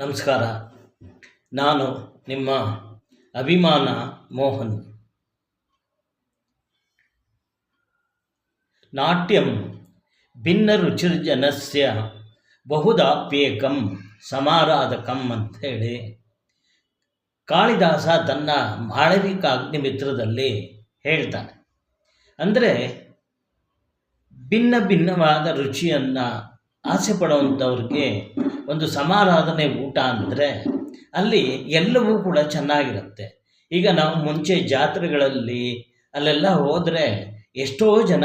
ನಮಸ್ಕಾರ. ನಾನು ನಿಮ್ಮ ಅಭಿಮಾನ ಮೋಹನ್. ನಾಟ್ಯಂ ಭಿನ್ನ ರುಚಿರ್ಜನಸ್ಯ ಬಹುದಾಪ್ಯೇಕಂ ಸಮಾರಾಧಕಂ ಹೇಳಿ ಕಾಳಿದಾಸ ತನ್ನ ಮಾಳವಿಕ ಅಗ್ನಿಮಿತ್ರದಲ್ಲಿ ಹೇಳ್ತಾನೆ. ಅಂದರೆ ಭಿನ್ನ ಭಿನ್ನವಾದ ರುಚಿಯನ್ನು ಆಸೆ ಪಡುವಂಥವ್ರಿಗೆ ಒಂದು ಸಮಾರಾಧನೆ ಊಟ ಅಂದರೆ ಅಲ್ಲಿ ಎಲ್ಲವೂ ಕೂಡ ಚೆನ್ನಾಗಿರುತ್ತೆ. ಈಗ ನಾವು ಮುಂಚೆ ಜಾತ್ರೆಗಳಲ್ಲಿ ಅಲ್ಲೆಲ್ಲ ಹೋದರೆ ಎಷ್ಟೋ ಜನ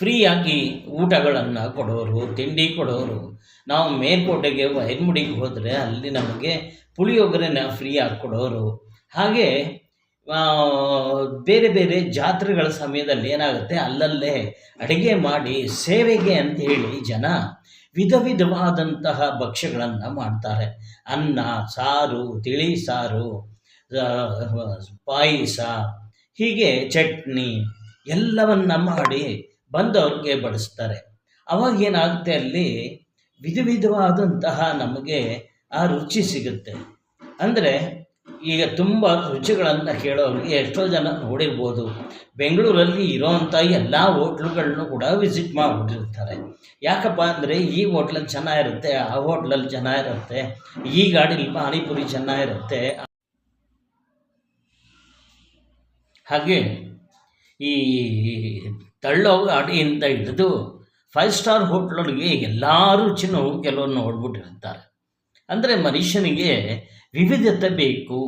ಫ್ರೀಯಾಗಿ ಊಟಗಳನ್ನು ಕೊಡೋರು, ತಿಂಡಿ ಕೊಡೋರು. ನಾವು ಮೇಲ್ಕೋಟೆಗೆ ವೈರ್ಮುಡಿಗೆ ಹೋದರೆ ಅಲ್ಲಿ ನಮಗೆ ಪುಳಿಯೋಗರೆನ ಫ್ರೀಯಾಗಿ ಕೊಡೋರು. ಹಾಗೆ ಬೇರೆ ಬೇರೆ ಜಾತ್ರೆಗಳ ಸಮಯದಲ್ಲಿ ಏನಾಗುತ್ತೆ? ಅಲ್ಲಲ್ಲೇ ಅಡಿಗೆ ಮಾಡಿ ಸೇವೆಗೆ ಅಂತ ಹೇಳಿ ಜನ ವಿಧ ವಿಧವಾದಂತಹ ಭಕ್ಷ್ಯಗಳನ್ನು ಮಾಡ್ತಾರೆ. ಅನ್ನ, ಸಾರು, ತಿಳಿ ಸಾರು ಪಾಯಸ, ಹೀಗೆ ಚಟ್ನಿ ಎಲ್ಲವನ್ನ ಮಾಡಿ ಬಂದವ್ರಿಗೆ ಬಡಿಸ್ತಾರೆ. ಅವಾಗ ಏನಾಗುತ್ತೆ ಅಲ್ಲಿ? ವಿಧ ವಿಧವಾದಂತಹ ನಮಗೆ ಆ ರುಚಿ ಸಿಗುತ್ತೆ. ಅಂದರೆ ಈಗ ತುಂಬ ರುಚಿಗಳನ್ನು ಕೇಳೋರಿಗೆ ಎಷ್ಟೋ ಜನ ನೋಡಿರ್ಬೋದು. ಬೆಂಗಳೂರಲ್ಲಿ ಇರೋವಂಥ ಎಲ್ಲ ಹೋಟ್ಲುಗಳನ್ನು ಕೂಡ ವಿಸಿಟ್ ಮಾಡಿಬಿಟ್ಟಿರ್ತಾರೆ. ಯಾಕಪ್ಪ ಅಂದರೆ ಈ ಹೋಟ್ಲಲ್ಲಿ ಚೆನ್ನಾಗಿರುತ್ತೆ, ಆ ಹೋಟ್ಲಲ್ಲಿ ಚೆನ್ನಾಗಿರುತ್ತೆ, ಈ ಗಾಡಿಲಿ ಪಾನಿಪುರಿ ಚೆನ್ನಾಗಿರುತ್ತೆ. ಹಾಗೆ ಈ ತಳ್ಳೋ ಗಾಡಿಯಿಂದ ಹಿಡಿದು ಫೈವ್ ಸ್ಟಾರ್ ಹೋಟ್ಲೊಳಗೆ ಎಲ್ಲ ರುಚಿನೂ ಕೆಲವರು ನೋಡ್ಬಿಟ್ಟಿರ್ತಾರೆ. ಅಂದರೆ ಮನುಷ್ಯನಿಗೆ ವಿವಿಧತೆ ಬೇಕು.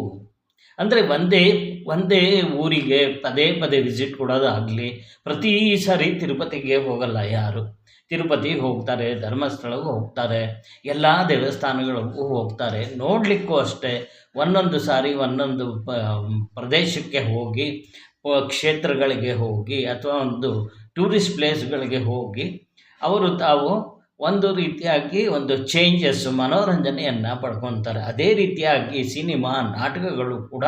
ಅಂದರೆ ಒಂದೇ ಒಂದೇ ಊರಿಗೆ ಪದೇ ಪದೇ ವಿಸಿಟ್ ಕೊಡೋದಾಗಲಿ ಪ್ರತಿ ಸಾರಿ ತಿರುಪತಿಗೆ ಹೋಗಲ್ಲ ಯಾರು. ತಿರುಪತಿಗೆ ಹೋಗ್ತಾರೆ ಧರ್ಮಸ್ಥಳಕ್ಕೆ ಹೋಗ್ತಾರೆ, ಎಲ್ಲ ದೇವಸ್ಥಾನಗಳಿಗೂ ಹೋಗ್ತಾರೆ. ನೋಡಲಿಕ್ಕೂ ಅಷ್ಟೇ, ಒಂದೊಂದು ಸಾರಿ ಒಂದೊಂದು ಪ್ರದೇಶಕ್ಕೆ ಹೋಗಿ ಕ್ಷೇತ್ರಗಳಿಗೆ ಹೋಗಿ, ಅಥವಾ ಒಂದು ಟೂರಿಸ್ಟ್ ಪ್ಲೇಸ್ಗಳಿಗೆ ಹೋಗಿ, ಅವರು ತಾವು ಒಂದು ರೀತಿಯಾಗಿ ಒಂದು ಚೇಂಜಸ್ ಮನೋರಂಜನೆಯನ್ನು ಪಡ್ಕೊತಾರೆ. ಅದೇ ರೀತಿಯಾಗಿ ಸಿನಿಮಾ, ನಾಟಕಗಳು ಕೂಡ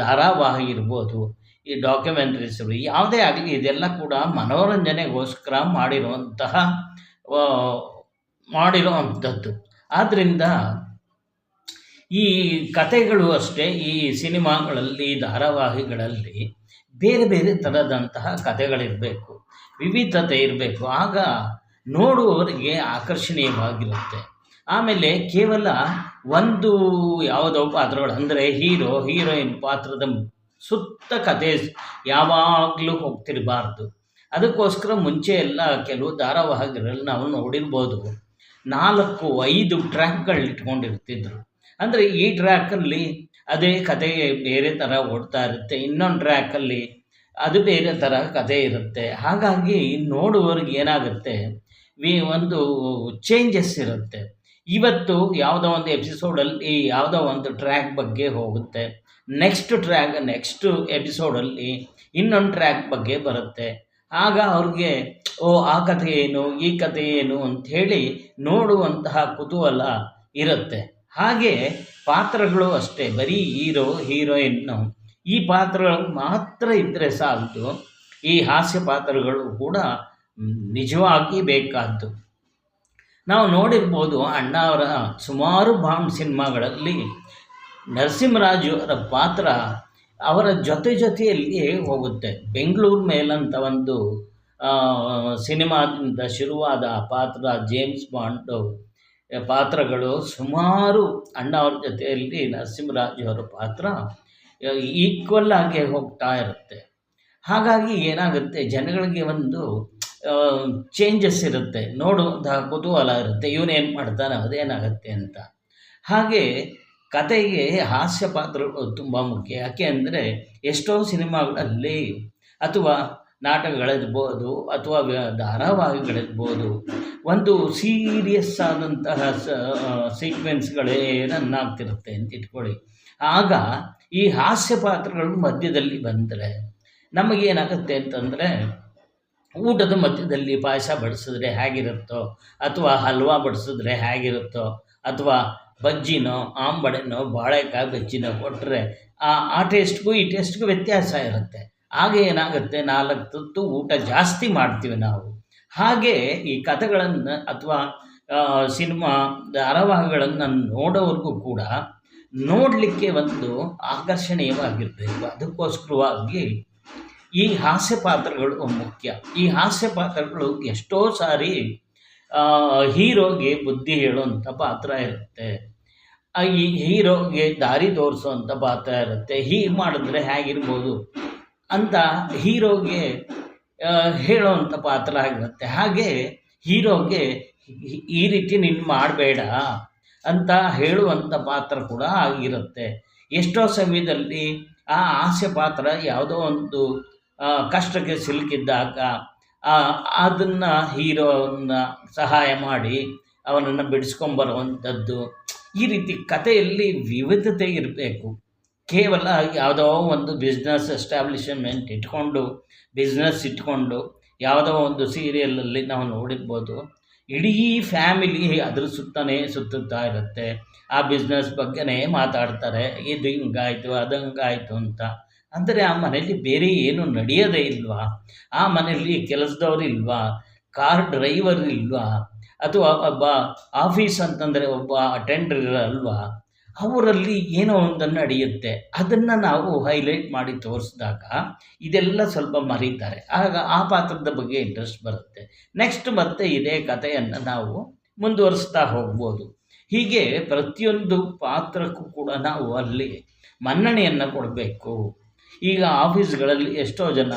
ಧಾರಾವಾಹಿ ಇರ್ಬೋದು, ಈ ಡಾಕ್ಯುಮೆಂಟ್ರೀಸ್ಗಳು ಯಾವುದೇ ಆಗಲಿ ಇದೆಲ್ಲ ಕೂಡ ಮನೋರಂಜನೆಗೋಸ್ಕರ ಮಾಡಿರುವಂತಹ ಮಾಡಿರೋ ಮಾಡಿರುವಂಥದ್ದು. ಆದ್ದರಿಂದ ಈ ಕತೆಗಳು ಅಷ್ಟೇ, ಈ ಸಿನಿಮಾಗಳಲ್ಲಿ, ಧಾರಾವಾಹಿಗಳಲ್ಲಿ ಬೇರೆ ಬೇರೆ ಥರದಂತಹ ಕಥೆಗಳಿರಬೇಕು, ವಿವಿಧತೆ ಇರಬೇಕು. ಆಗ ನೋಡುವವರಿಗೆ ಆಕರ್ಷಣೀಯವಾಗಿರುತ್ತೆ. ಆಮೇಲೆ ಕೇವಲ ಒಂದು ಯಾವುದೋ ಪಾತ್ರಗಳು, ಅಂದರೆ ಹೀರೋ, ಹೀರೋಯಿನ್ ಪಾತ್ರದ ಸುತ್ತ ಕತೆ ಯಾವಾಗಲೂ ಹೋಗ್ತಿರಬಾರ್ದು. ಅದಕ್ಕೋಸ್ಕರ ಮುಂಚೆ ಎಲ್ಲ ಕೆಲವು ಧಾರಾವಾಹಿಗಳಲ್ಲಿ ನಾವು ನೋಡಿರ್ಬೋದು. ನಾಲ್ಕು, ಐದು ಟ್ರ್ಯಾಕ್ಗಳು ಇಟ್ಕೊಂಡಿರ್ತಿದ್ರು. ಅಂದರೆ ಈ ಟ್ರ್ಯಾಕಲ್ಲಿ ಅದೇ ಕತೆ ಬೇರೆ ಥರ ಓಡ್ತಾ ಇರುತ್ತೆ. ಇನ್ನೊಂದು ಟ್ರ್ಯಾಕಲ್ಲಿ ಅದು ಬೇರೆ ಥರ ಕಥೆ ಇರುತ್ತೆ. ಹಾಗಾಗಿ ನೋಡುವವ್ರಿಗೆ ಏನಾಗುತ್ತೆ? ವಿ ಒಂದು ಚೇಂಜಸ್ ಇರುತ್ತೆ. ಇವತ್ತು ಯಾವುದೋ ಒಂದು ಎಪಿಸೋಡಲ್ಲಿ ಯಾವುದೋ ಒಂದು ಟ್ರ್ಯಾಕ್ ಬಗ್ಗೆ ಹೋಗುತ್ತೆ. ನೆಕ್ಸ್ಟ್ ಟ್ರ್ಯಾಕ್ ನೆಕ್ಸ್ಟ್ ಎಪಿಸೋಡಲ್ಲಿ ಇನ್ನೊಂದು ಟ್ರ್ಯಾಕ್ ಬಗ್ಗೆ ಬರುತ್ತೆ. ಆಗ ಅವ್ರಿಗೆ, ಓ, ಆ ಕಥೆ ಏನು, ಈ ಕಥೆ ಏನು ಅಂತ ಹೇಳಿ ನೋಡುವಂತಹ ಕುತೂಹಲ ಇರುತ್ತೆ. ಹಾಗೆ ಪಾತ್ರಗಳು ಅಷ್ಟೇ. ಬರೀ ಹೀರೋ ಹೀರೋಯಿನ್ನು ಈ ಪಾತ್ರಗಳು ಮಾತ್ರ ಇದ್ದರೆ ಸಾಲದು ಈ ಹಾಸ್ಯ ಪಾತ್ರಗಳು ಕೂಡ ನಿಜವಾಗಿ ಬೇಕಾದ್ದು. ನಾವು ನೋಡಿರ್ಬೋದು ಅಣ್ಣ ಅವರ ಸುಮಾರು ಬಾಂಬ್ ಸಿನಿಮಾಗಳಲ್ಲಿ ನರಸಿಂಹರಾಜು ಅವರ ಪಾತ್ರ ಅವರ ಜೊತೆ ಜೊತೆಯಲ್ಲಿ ಹೋಗುತ್ತೆ. ಬೆಂಗಳೂರು ಮೇಲಂತ ಒಂದು ಸಿನಿಮಾದಿಂದ ಶುರುವಾದ ಪಾತ್ರ ಜೇಮ್ಸ್ ಬಾಂಡ್ ಪಾತ್ರಗಳು ಸುಮಾರು ಅಣ್ಣ ಅವ್ರ ಜೊತೆಯಲ್ಲಿ ನರಸಿಂಹರಾಜು ಅವರ ಪಾತ್ರ ಈಕ್ವಲ್ ಆಗಿ ಹೋಗ್ತಾ ಇರುತ್ತೆ. ಹಾಗಾಗಿ ಏನಾಗುತ್ತೆ, ಜನಗಳಿಗೆ ಒಂದು ಚೇಂಜಸ್ ಇರುತ್ತೆ. ನೋಡುವಂತಹ ಕುತೂಹಲ ಇರುತ್ತೆ. ಇವನೇನು ಮಾಡ್ತಾನೆ ಅದೇನಾಗುತ್ತೆ ಅಂತ. ಹಾಗೆ ಕತೆಗೆ ಹಾಸ್ಯ ಪಾತ್ರಗಳು ತುಂಬ ಮುಖ್ಯ. ಯಾಕೆ ಅಂದರೆ, ಎಷ್ಟೋ ಸಿನಿಮಾಗಳಲ್ಲಿ ಅಥವಾ ನಾಟಕಗಳಿರ್ಬೋದು ಅಥವಾ ಧಾರಾವಾಹಿಗಳಿರ್ಬೋದು ಒಂದು ಸೀರಿಯಸ್ ಆದಂತಹ ಸೀಕ್ವೆನ್ಸ್ಗಳೇ ರನ್ ಆಗ್ತಿರುತ್ತೆ ಅಂತ ಇಟ್ಕೊಳ್ಳಿ. ಆಗ ಈ ಹಾಸ್ಯ ಪಾತ್ರಗಳು ಮಧ್ಯದಲ್ಲಿ ಬಂದರೆ ನಮಗೇನಾಗುತ್ತೆ ಅಂತಂದರೆ ಊಟದ ಮಧ್ಯದಲ್ಲಿ ಪಾಯಸ ಬಡಿಸಿದ್ರೆ ಹೇಗಿರುತ್ತೋ, ಅಥವಾ ಹಲ್ವಾ ಬಡಿಸಿದ್ರೆ ಹೇಗಿರುತ್ತೋ, ಅಥವಾ ಬಜ್ಜಿನೋ ಆಂಬಡೆನೋ ಬಾಳೆಕಾಯಿ ಬಜ್ಜಿನೋ ಕೊಟ್ಟರೆ ಆ ಆ ಟೇಸ್ಟ್ಗೂ ಈ ಟೇಸ್ಟ್ಗೂ ವ್ಯತ್ಯಾಸ ಇರುತ್ತೆ. ಆಗ ಏನಾಗುತ್ತೆ? ನಾಲ್ಕು ತುತ್ತು ಊಟ ಜಾಸ್ತಿ ಮಾಡ್ತೀವಿ ನಾವು. ಹಾಗೆ ಈ ಕಥೆಗಳನ್ನು ಅಥವಾ ಸಿನಿಮಾ ಧಾರಾವಾಹಿಗಳನ್ನು ನೋಡೋವರೆಗೂ ಕೂಡ ನೋಡಲಿಕ್ಕೆ ಒಂದು ಆಕರ್ಷಣೀಯವಾಗಿರಬೇಕು. ಅದಕ್ಕೋಸ್ಕರವಾಗಿ ಈ ಹಾಸ್ಯ ಪಾತ್ರಗಳು ಮುಖ್ಯ. ಈ ಹಾಸ್ಯ ಪಾತ್ರಗಳು ಎಷ್ಟೋ ಸಾರಿ ಹೀರೋಗೆ ಬುದ್ಧಿ ಹೇಳುವಂಥ ಪಾತ್ರ ಇರುತ್ತೆ. ಈ ಹೀರೋಗೆ ದಾರಿ ತೋರಿಸುವಂಥ ಪಾತ್ರ ಇರುತ್ತೆ. ಹೀಗೆ ಮಾಡಿದ್ರೆ ಹೇಗಿರ್ಬೋದು? ಅಂತ ಹೀರೋಗೆ ಹೇಳುವಂಥ ಪಾತ್ರ ಆಗಿರುತ್ತೆ ಹಾಗೆ ಹೀರೋಗೆ ಈ ರೀತಿ ನೀನು ಮಾಡಬೇಡ ಅಂತ ಹೇಳುವಂಥ ಪಾತ್ರ ಕೂಡ ಆಗಿರುತ್ತೆ. ಎಷ್ಟೋ ಸಮಯದಲ್ಲಿ ಆ ಹಾಸ್ಯ ಪಾತ್ರ ಯಾವುದೋ ಒಂದು ಕಷ್ಟಕ್ಕೆ ಸಿಲುಕಿದ್ದಾಗ ಅದನ್ನು ಹೀರೋನ ಸಹಾಯ ಮಾಡಿ ಅವನನ್ನು ಬಿಡಿಸ್ಕೊಂಬರುವಂಥದ್ದು ಈ ರೀತಿ ಕಥೆಯಲ್ಲಿ ವಿವಿಧತೆ ಇರಬೇಕು. ಕೇವಲ ಯಾವುದೋ ಒಂದು ಬಿಸ್ನೆಸ್ ಎಸ್ಟಾಬ್ಲಿಷ್ಮೆಂಟ್ ಇಟ್ಕೊಂಡು ಬಿಸ್ನೆಸ್ ಇಟ್ಕೊಂಡು, ಯಾವುದೋ ಒಂದು ಸೀರಿಯಲಲ್ಲಿ ನಾವು ನೋಡಿರ್ಬೋದು, ಇಡೀ ಫ್ಯಾಮಿಲಿ ಅದ್ರ ಸುತ್ತನೇ ಸುತ್ತುತ್ತಾ ಇರುತ್ತೆ. ಆ ಬಿಸ್ನೆಸ್ ಬಗ್ಗೆನೇ ಮಾತಾಡ್ತಾರೆ, ಇದು ಹಿಂಗಾಯಿತು, ಅದು ಹಂಗಾಯಿತು ಅಂತ. ಅಂದರೆ ಆ ಮನೆಯಲ್ಲಿ ಬೇರೆ ಏನು ನಡೆಯೋದೇ ಇಲ್ವಾ? ಆ ಮನೆಯಲ್ಲಿ ಕೆಲಸದವ್ರು ಇಲ್ವಾ? ಕಾರ್ ಡ್ರೈವರ್ ಇಲ್ವಾ? ಅಥವಾ ಒಬ್ಬ ಆಫೀಸ್ ಅಂತಂದರೆ ಒಬ್ಬ ಅಟೆಂಡರ್ ಅಲ್ವಾ ಅವರಲ್ಲಿ ಏನೋ ಒಂದನ್ನು ನಡೆಯುತ್ತೆ ಅದನ್ನು ನಾವು ಹೈಲೈಟ್ ಮಾಡಿ ತೋರಿಸಿದಾಗ ಇದೆಲ್ಲ ಸ್ವಲ್ಪ ಮರೀತಾರೆ. ಆಗ ಆ ಪಾತ್ರದ ಬಗ್ಗೆ ಇಂಟ್ರೆಸ್ಟ್ ಬರುತ್ತೆ. ನೆಕ್ಸ್ಟ್ ಮತ್ತೆ ಇದೇ ಕಥೆಯನ್ನು ನಾವು ಮುಂದುವರಿಸ್ತಾ ಹೋಗ್ಬೋದು. ಹೀಗೆ ಪ್ರತಿಯೊಂದು ಪಾತ್ರಕ್ಕೂ ಕೂಡ ನಾವು ಅಲ್ಲಿ ಮನ್ನಣೆಯನ್ನು ಕೊಡಬೇಕು. ಈಗ ಆಫೀಸ್ಗಳಲ್ಲಿ ಎಷ್ಟೋ ಜನ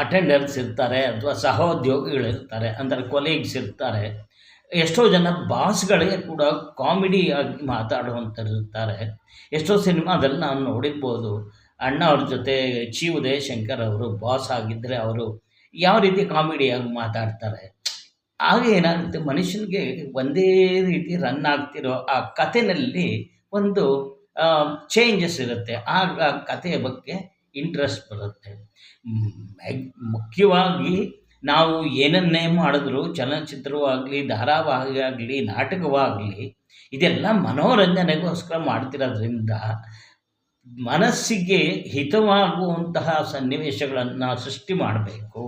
ಅಟೆಂಡರ್ಸ್ ಇರ್ತಾರೆ ಅಥವಾ ಸಹೋದ್ಯೋಗಿಗಳಿರ್ತಾರೆ. ಅಂದರೆ ಕೊಲೀಗ್ಸ್ ಇರ್ತಾರೆ. ಎಷ್ಟೋ ಜನ ಬಾಸ್ಗಳೇ ಕೂಡ ಕಾಮಿಡಿಯಾಗಿ ಆಗಿ ಇರ್ತಾರೆ ಎಷ್ಟೋ ಸಿನಿಮಾದಲ್ಲಿ ನಾನು ನೋಡಿರ್ಬೋದು. ಅಣ್ಣ ಅವ್ರ ಜೊತೆ ಚಿ ಉದಯಶಂಕರ್ ಅವರು ಬಾಸ್ ಆಗಿದ್ದರೆ ಅವರು ಯಾವ ರೀತಿ ಕಾಮಿಡಿಯಾಗಿ ಮಾತಾಡ್ತಾರೆ. ಆಗ ಏನಾಗುತ್ತೆ, ಮನುಷ್ಯನಿಗೆ ಒಂದೇ ರೀತಿ ರನ್ ಆಗ್ತಿರೋ ಆ ಕಥೆನಲ್ಲಿ ಒಂದು ಚೇಂಜಸ್ ಇರುತ್ತೆ. ಆಗ ಕಥೆಯ ಬಗ್ಗೆ ಇಂಟ್ರೆಸ್ಟ್ ಬರುತ್ತೆ. ಮುಖ್ಯವಾಗಿ ನಾವು ಏನನ್ನೇ ಮಾಡಿದ್ರು ಚಲನಚಿತ್ರವಾಗಲಿ ಧಾರಾವಾಹಿ ಆಗಲಿ ನಾಟಕವಾಗಲಿ, ಇದೆಲ್ಲ ಮನೋರಂಜನೆಗೋಸ್ಕರ ಮಾಡ್ತಿರೋದ್ರಿಂದ ಮನಸ್ಸಿಗೆ ಹಿತವಾಗುವಂತಹ ಸನ್ನಿವೇಶಗಳನ್ನು ಸೃಷ್ಟಿ ಮಾಡಬೇಕು,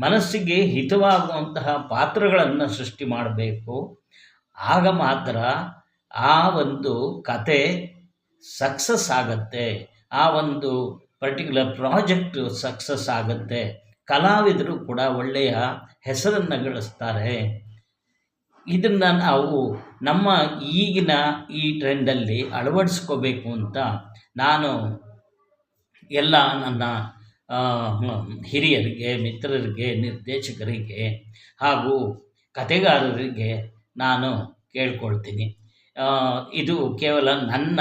ಮನಸ್ಸಿಗೆ ಹಿತವಾಗುವಂತಹ ಪಾತ್ರಗಳನ್ನು ಸೃಷ್ಟಿ ಮಾಡಬೇಕು. ಆಗ ಮಾತ್ರ ಆ ಒಂದು ಕತೆ ಸಕ್ಸಸ್ ಆಗುತ್ತೆ, ಆ ಒಂದು ಪರ್ಟಿಕ್ಯುಲರ್ ಪ್ರಾಜೆಕ್ಟ್ ಸಕ್ಸಸ್ ಆಗುತ್ತೆ. ಕಲಾವಿದರು ಕೂಡ ಒಳ್ಳೆಯ ಹೆಸರನ್ನು ಗಳಿಸ್ತಾರೆ. ಇದನ್ನು ನಾವು ನಮ್ಮ ಈಗಿನ ಈ ಟ್ರೆಂಡಲ್ಲಿ ಅಳವಡಿಸ್ಕೋಬೇಕು ಅಂತ ನಾನು ಎಲ್ಲ ನನ್ನ ಹಿರಿಯರಿಗೆ, ಮಿತ್ರರಿಗೆ, ನಿರ್ದೇಶಕರಿಗೆ ಹಾಗೂ ಕತೆಗಾರರಿಗೆ ನಾನು ಕೇಳ್ಕೊಳ್ತೀನಿ. ಇದು ಕೇವಲ ನನ್ನ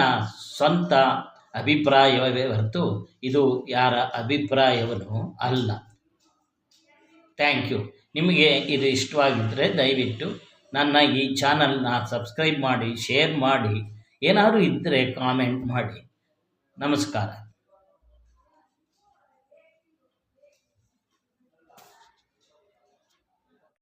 ಸ್ವಂತ ಅಭಿಪ್ರಾಯವೇ ಹೊರತು ಇದು ಯಾರ ಅಭಿಪ್ರಾಯವನ್ನು ಅಲ್ಲ. ಥ್ಯಾಂಕ್ ಯು ನಿಮಗೆ ಇದು ಇಷ್ಟವಾಗಿದ್ದರೆ ದಯವಿಟ್ಟು ನನ್ನ ಈ ಚಾನಲ್ನ ಸಬ್ಸ್ಕ್ರೈಬ್ ಮಾಡಿ ಶೇರ್ ಮಾಡಿ, ಏನಾದರೂ ಇದ್ದರೆ ಕಾಮೆಂಟ್ ಮಾಡಿ. ನಮಸ್ಕಾರ.